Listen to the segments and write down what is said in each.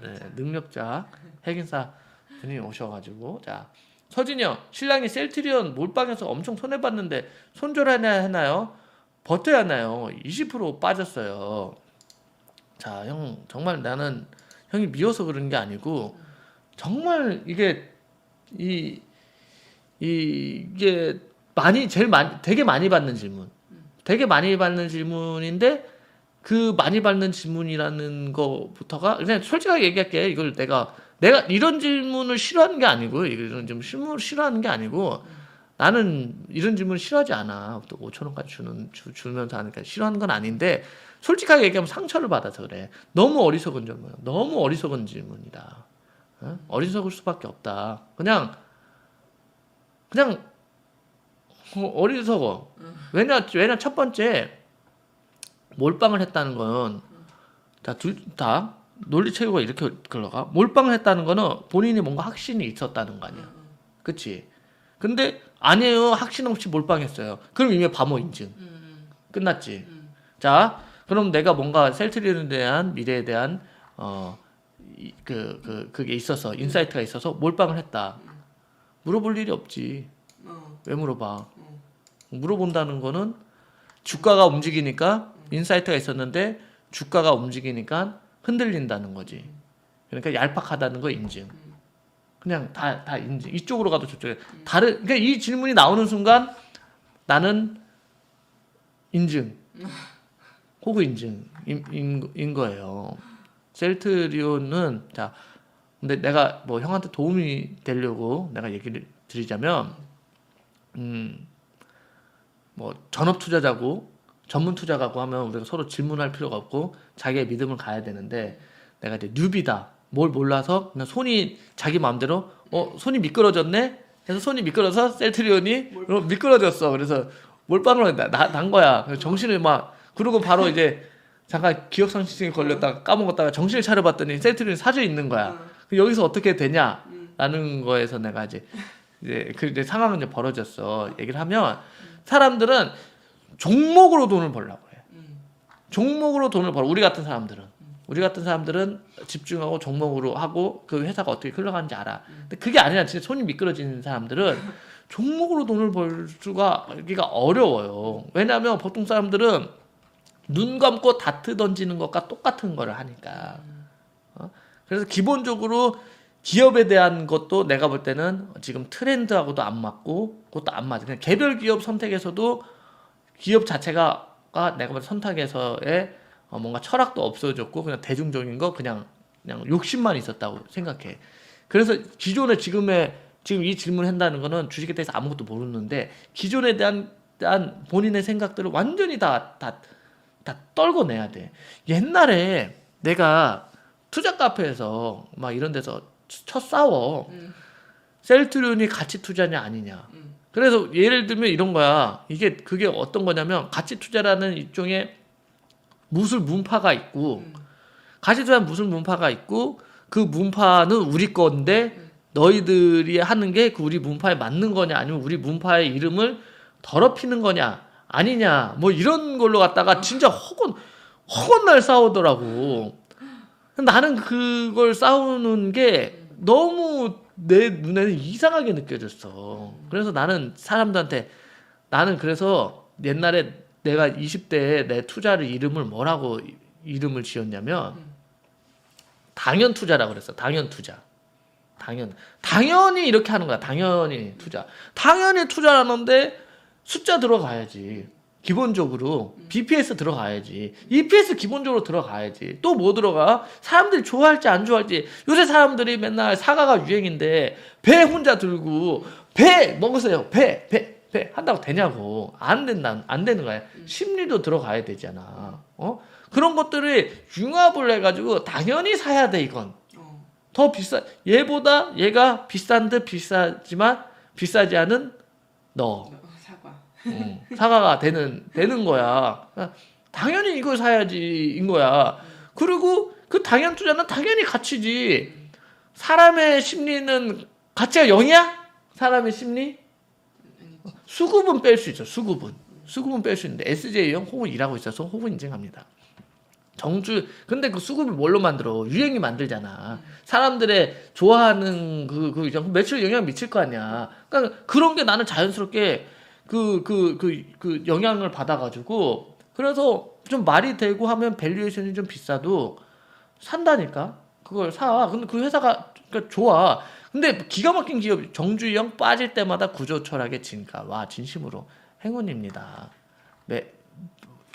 네, 능력자 핵인사 분이 오셔가지고 자 서진영 신랑이 셀트리온 몰빵해서 엄청 손해 봤는데 손절하냐 했나요? 버텨야 하나요? 20% 빠졌어요. 자 형 정말 나는 형이 미워서 그런 게 아니고 정말 이게 이, 이 이게 많이 제일 많이 되게 많이 받는 질문 되게 많이 받는 질문인데 그 많이 받는 질문이라는 거부터가 그냥 솔직하게 얘기할게. 이걸 내가 내가 이런 질문을 싫어하는 게 아니고 이런 좀 질문을 싫어하는 게 아니고 나는 이런 질문 싫어하지 않아. 또 5천 원까지 주는 주, 주면서 하니까 싫어하는 건 아닌데 솔직하게 얘기하면 상처를 받아서 그래. 너무 어리석은 질문 너무 어리석은 질문이다. 어? 어리석을 수밖에 없다. 그냥 그냥 어, 어리석어. 왜냐 왜냐 첫 번째 몰빵을 했다는 건다둘다 논리 체계가 이렇게 흘러가? 몰빵을 했다는 거는 본인이 뭔가 확신이 있었다는 거 아니야. 그치? 근데 아니에요. 확신 없이 몰빵했어요. 그럼 이미 바모 인증. 끝났지? 자 그럼 내가 뭔가 셀트리온에 대한 미래에 대한 어그 그 그게 있어서 인사이트가 있어서 몰빵을 했다. 물어볼 일이 없지. 어. 왜 물어봐? 물어본다는 거는 주가가 움직이니까 인사이트가 있었는데 주가가 움직이니까 흔들린다는 거지. 그러니까 얄팍하다는 거 인증. 그냥 다 다 인증. 이쪽으로 가도 저쪽에 다른 그러니까 이 질문이 나오는 순간 나는 인증. 호구 인증인 인, 인 거예요. 셀트리온은 자 근데 내가 뭐 형한테 도움이 되려고 내가 얘기를 드리자면 음뭐 전업 투자자고 전문 투자가고 하면 우리가 서로 질문할 필요가 없고 자기의 믿음을 가야 되는데 내가 이제 뉴비다 뭘 몰라서 그냥 손이 자기 마음대로 어 손이 미끄러졌네? 해서 손이 미끄러서 셀트리온이 어, 미끄러졌어. 그래서 몰빵을 나, 나, 난 거야. 그래서 정신을 막 그러고 바로 이제 잠깐 기억 상실증이 걸렸다가 까먹었다가 정신을 차려봤더니 셀트리온이 사져 있는 거야. 그럼 여기서 어떻게 되냐라는 거에서 내가 이제 이제 그 이제 상황은 이제 벌어졌어. 얘기를 하면 사람들은 종목으로 돈을 벌려고 해. 종목으로 돈을 벌어. 우리 같은 사람들은. 우리 같은 사람들은 집중하고 종목으로 하고 그 회사가 어떻게 흘러가는지 알아. 근데 그게 아니라 진짜 손이 미끄러지는 사람들은 종목으로 돈을 벌 수가 여기가 어려워요. 왜냐하면 보통 사람들은 눈 감고 다트 던지는 것과 똑같은 거를 하니까. 어? 그래서 기본적으로 기업에 대한 것도 내가 볼 때는 지금 트렌드하고도 안 맞고 그것도 안 맞아. 그냥 개별 기업 선택에서도 기업 자체가 가 내가 볼때 선택에서의 어, 뭔가 철학도 없어졌고 그냥 대중적인 거 그냥 그냥 욕심만 있었다고 생각해. 그래서 기존에 지금의 지금 이 질문을 한다는 거는 주식에 대해서 아무것도 모르는데 기존에 대한 대한 본인의 생각들을 완전히 다 다 다 떨궈내야 돼. 옛날에 내가 투자 카페에서 막 이런 데서 쳐 싸워. 셀트리온이 가치 투자냐 아니냐. 그래서 예를 들면 이런 거야. 이게 그게 어떤 거냐면 가치 투자라는 일종의 무술 문파가 있고 가치 투자는 무술 문파가 있고 그 문파는 우리 건데 너희들이 하는 게 그 우리 문파에 맞는 거냐 아니면 우리 문파의 이름을 더럽히는 거냐 아니냐 뭐 이런 걸로 갖다가 진짜 허건 허건 날 싸우더라고. 나는 그걸 싸우는 게 너무 내 눈에는 이상하게 느껴졌어. 그래서 나는 사람들한테 나는 그래서 옛날에 내가 20대에 내 투자를 이름을 뭐라고 이- 이름을 지었냐면 당연 투자라고 그랬어. 당연 투자. 당연. 당연히 이렇게 하는 거야. 당연히 투자. 당연히 투자하는데 숫자 들어가야지. 기본적으로 BPS 들어가야지. EPS 기본적으로 들어가야지. 또 뭐 들어가? 사람들이 좋아할지 안 좋아할지. 요새 사람들이 맨날 사과가 유행인데 배 혼자 들고 배 먹으세요. 배, 배, 배 한다고 되냐고. 안 된다. 안 되는 거야. 심리도 들어가야 되잖아. 어? 그런 것들을 융합을 해 가지고 당연히 사야 돼 이건. 어. 더 비싸. 얘보다 얘가 비싼 듯 비싸지만 비싸지 않은 너. 어, 사과. 어, 사과가 되는 되는 거야. 당연히 이걸 사야지인 거야. 그리고 그 당연 투자는 당연히 가치지. 사람의 심리는 가치가 0이야? 사람의 심리? 수급은 뺄 수 있죠. 수급은. 수급은 뺄 수 있는데 SJ형 혹은 일하고 있어서 혹은 인증합니다. 정주 근데 그 수급을 뭘로 만들어 유행이 만들잖아 사람들의 좋아하는 그그 그, 매출 영향 미칠 거 아니야 그러니까 그런 게 나는 자연스럽게 그 그 그 그 영향을 받아가지고 그래서 좀 말이 되고 하면 밸류에이션이 좀 비싸도 산다니까 그걸 사 근데 그 회사가 그러니까 좋아 근데 기가 막힌 기업 정주영 빠질 때마다 구조 철학의 진가 와 진심으로 행운입니다 매,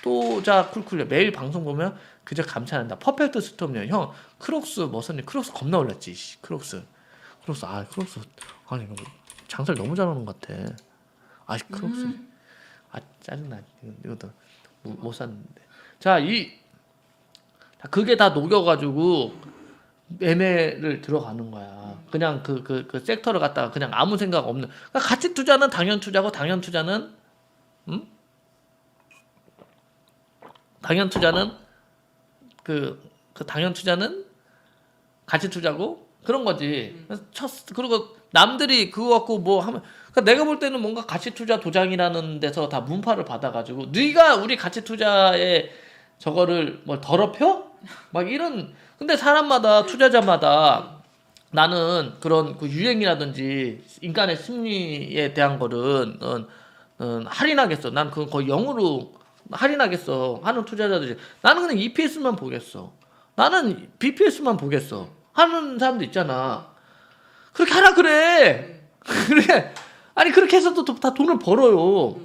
또자 쿨쿨려 매일 방송 보면 그저 감탄한다. 퍼펙트 스톰이요. 형 크록스 머선님 크록스 겁나 올랐지. 씨, 크록스. 크록스 아 크록스 아니 이거 장사를 너무 잘하는 것 같아. 아 크록스 아 짜증나. 이거- 이것도 못, 못 샀는데. 자 이 그게 다 녹여 가지고 매매를 들어가는 거야. 그냥 그 그 그 섹터를 갖다가 그냥 아무 생각 없는. 그러니까 가치 투자는 당연 투자고 당연 투자는 음? 당연 투자는 그, 그 당연 투자는 가치 투자고 그런 거지. 그래서 첫 그리고 남들이 그거 갖고 뭐 하면 그러니까 내가 볼 때는 뭔가 가치 투자 도장이라는 데서 다 문파를 받아가지고 네가 우리 가치 투자에 저거를 뭘 더럽혀? 막 이런 근데 사람마다 투자자마다 나는 그런 그 유행이라든지 인간의 심리에 대한 거는 어, 어, 할인하겠어. 난 그건 거의 영으로 할인하겠어 하는 투자자들이 나는 그냥 EPS만 보겠어. 나는 BPS만 보겠어. 하는 사람도 있잖아. 그렇게 하라 그래. 그래. 아니 그렇게 해서 또 다 돈을 벌어요.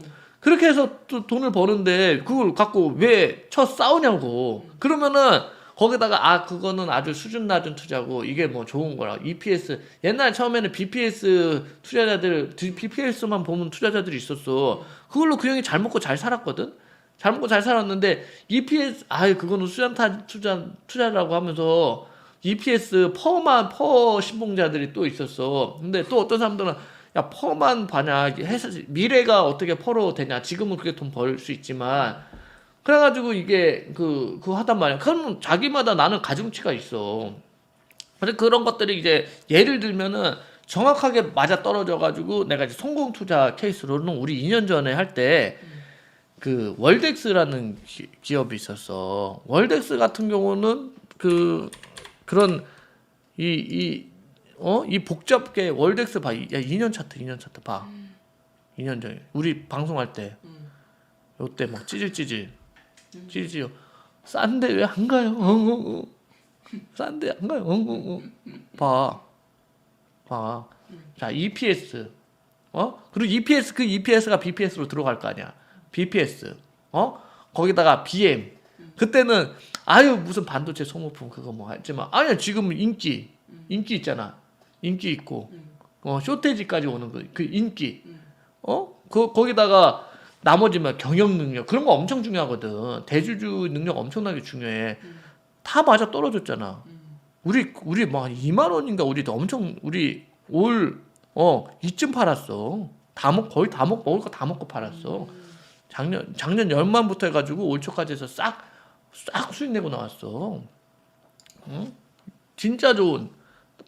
그렇게 해서 또 돈을 버는데 그걸 갖고 왜 쳐 싸우냐고. 그러면은 거기다가 아 그거는 아주 수준 낮은 투자고 이게 뭐 좋은 거라. EPS 옛날 처음에는 BPS 투자자들 BPS만 보면 투자자들이 있었어. 그걸로 그 형이 잘 먹고 잘 살았거든. 잘 먹고 잘 살았는데 EPS 아이 그거는 수잔타 투자 투자라고 하면서 EPS 퍼만 퍼 신봉자들이 또 있었어. 근데 또 어떤 사람들은 야 퍼만 봐냐 해서 미래가 어떻게 퍼로 되냐 지금은 그게 돈 벌 수 있지만 그래가지고 이게 그 그거 하단 말이야. 그럼 자기마다 나는 가중치가 있어. 근데 그런 것들이 이제 예를 들면은 정확하게 맞아 떨어져 가지고 내가 이제 성공 투자 케이스로는 우리 2년 전에 할 때 그 월덱스라는 기, 기업이 있었어. 월덱스 같은 경우는 그 그런 이 이 어? 이 복잡게 월덱스 봐. 야 2년 차트 2년 차트 봐. 2년 전에 우리 방송할 때 요때 막 찌질찌질 찌질찌질 싼데 왜 안 가요? 어, 어, 어. 싼데 안 가요? 어, 어, 어. 봐. 봐. 자, EPS. 어? 그리고 EPS 그 EPS가 BPS로 들어갈 거 아니야. BPS. 어? 거기다가 BM. 그때는 아유 무슨 반도체 소모품 그거 뭐 했지만 아니야 지금은 인기 인기 있잖아. 인기 있고 어 쇼테지까지 오는 거 그 인기. 어? 그 거기다가 나머지만 경영 능력 그런 거 엄청 중요하거든. 대주주 능력 엄청나게 중요해. 다 맞아 떨어졌잖아. 우리 우리 막 2만 원인가 우리도 엄청 우리 올어 이쯤 팔았어. 다 먹 거의 다 먹 먹을 거 다 먹고 팔았어. 작년 작년 연말부터 해가지고 올 초까지 해서 싹 싹 수익 내고 나왔어. 응? 진짜 좋은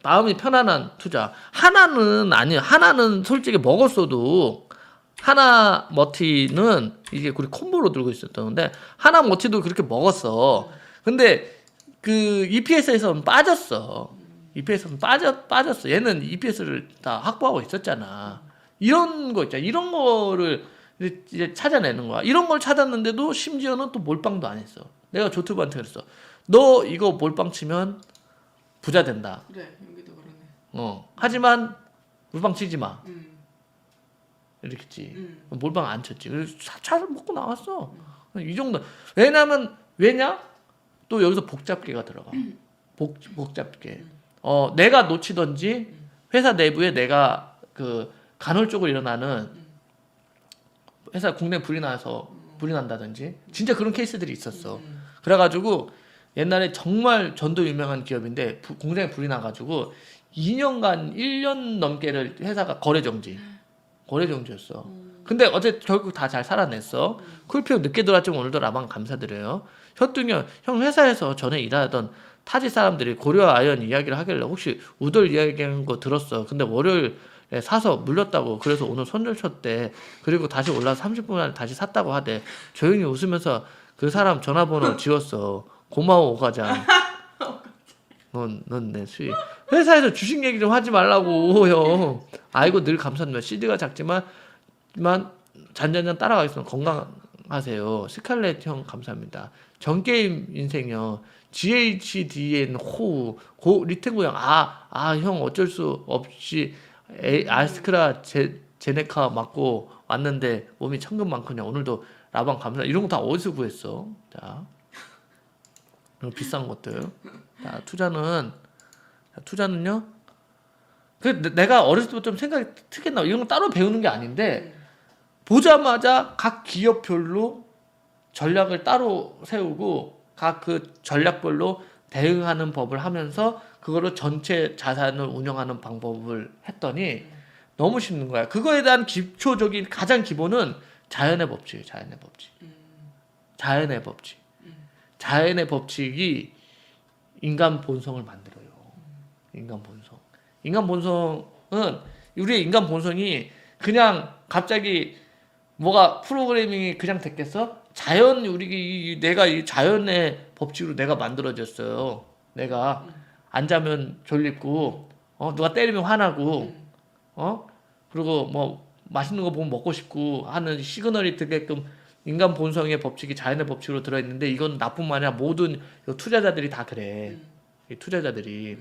마음이 편안한 투자. 하나는 아니 하나는 솔직히 먹었어도 하나 머티는 이게 우리 콤보로 들고 있었던데 하나 머티도 그렇게 먹었어. 근데 그 EPS에서는 빠졌어. EPS는 빠졌 빠졌어. 얘는 EPS를 다 확보하고 있었잖아. 이런 거 있잖아. 이런 거를 이제- 찾아내는 거야. 이런 걸 찾았는데도 심지어는 또 몰빵도 안 했어. 내가 조트브한테 그랬어. 너 이거 몰빵 치면 부자 된다. 그래 여기도 그러네. 어. 하지만 몰빵 치지 마. 음, 이렇게 했지. 음. 몰빵 안 쳤지. 그래서 차, 차를 먹고 나왔어. 이 정도. 왜냐면 왜냐? 또 여기서 복잡계가 들어가. 복 복잡계. 어 내가 놓치던지 회사 내부에 내가 그 간헐적으로 일어나는 회사 국내 불이 나서 불이 난다든지 진짜 그런 케이스들이 있었어. 음. 그래가지고 옛날에 정말 전도 유명한 기업인데 부- 공장에 불이 나가지고 2년간 1년 넘게를 회사가 거래 정지, 거래 정지였어. 근데 어제 결국 다 잘 살아냈어. 쿨피오 늦게 들어왔지만 오늘도 라방 감사드려요. 혈등형 형 회사에서 전에 일하던 타지 사람들이 고려 아연 이야기를 하길래 혹시 우돌 이야기한 거 들었어. 근데 월요일에 사서 물렸다고 그래서 오늘 손절 쳤대. 그리고 다시 올라서 30분 안에 다시 샀다고 하대. 조용히 웃으면서 그 사람 전화번호 지웠어. 고마워 오과장. 넌넌 내 수익. 회사에서 주식 얘기 좀 하지 말라고 형. 아이고 늘 감사합니다. CD가 작지만 만 잔잔잔 따라가겠습니다. 건강하세요. 스칼렛 형 감사합니다. 전 게임 인생요. GHDN 호우 고 리텐 고양 아아 형 어쩔 수 없이 에, 아스크라 제, 제네카 맞고 왔는데 몸이 천금 많거냐 오늘도 라방 감사 이런 거 다 어디서 구했어? 자 비싼 것들. 자 투자는 자, 투자는요. 그 내- 내가 어렸을 때부터 좀 생각이 특이했나 봐. 이런 거 따로 배우는 게 아닌데 보자마자 각 기업별로 전략을 따로 세우고 각 그 전략별로 대응하는 법을 하면서 그거를 전체 자산을 운영하는 방법을 했더니 너무 쉽는 거야. 그거에 대한 기초적인 가장 기본은 자연의 법칙이에요. 자연의 법칙. 자연의 법칙. 자연의 법칙이 인간 본성을 만들어요. 인간 본성. 인간 본성은 우리의 인간 본성이 그냥 갑자기 뭐가 프로그래밍이 그냥 됐겠어? 자연 우리 이- 내가 이 자연의 법칙으로 내가 만들어졌어요. 내가 안 자면 졸립고 어 누가 때리면 화나고 어 그리고 뭐 맛있는 거 보면 먹고 싶고 하는 시그널이 되게끔 인간 본성의 법칙이 자연의 법칙으로 들어있는데 이건 나뿐만 아니라 모든 요 투자자들이 다 그래. 이 투자자들이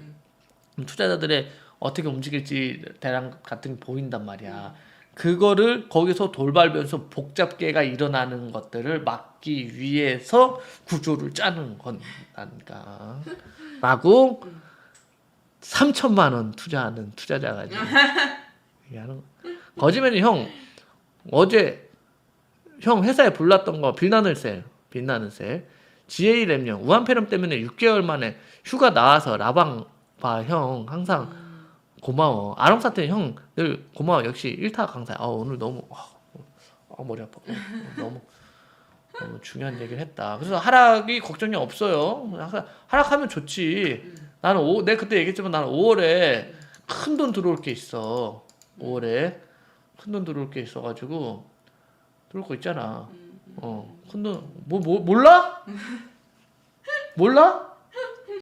그럼 투자자들의 어떻게 움직일지 대랑 같은 게 보인단 말이야. 그거를 거기서 돌발 변수 복잡계가 일어나는 것들을 막기 위해서 구조를 짜는 건다니까. 라고 3천만 원 투자하는 투자자가 얘기하는 거. 거짓말이 형 어제 형 회사에 불났던 거 빛나는 셀, 빛나는 셀. GA 램령 우한 폐렴 때문에 6개월 만에 휴가 나와서 라방 봐 형 항상 고마워. 아롱 사태 형 늘 고마워. 역시 1타 강사. 아 오늘 너무 아, 아, 머리 아파. 어, 너무 너무 중요한 얘기를 했다. 그래서 하락이 걱정이 없어요. 하락- 하락하면 좋지. 나는 오, 내가 그때 얘기했지만 나는 5월에 큰 돈 들어올 게 있어. 5월에 큰 돈 들어올 게 있어가지고 들어올 거 있잖아. 어, 큰 돈, 뭐, 뭐, 몰라? 몰라?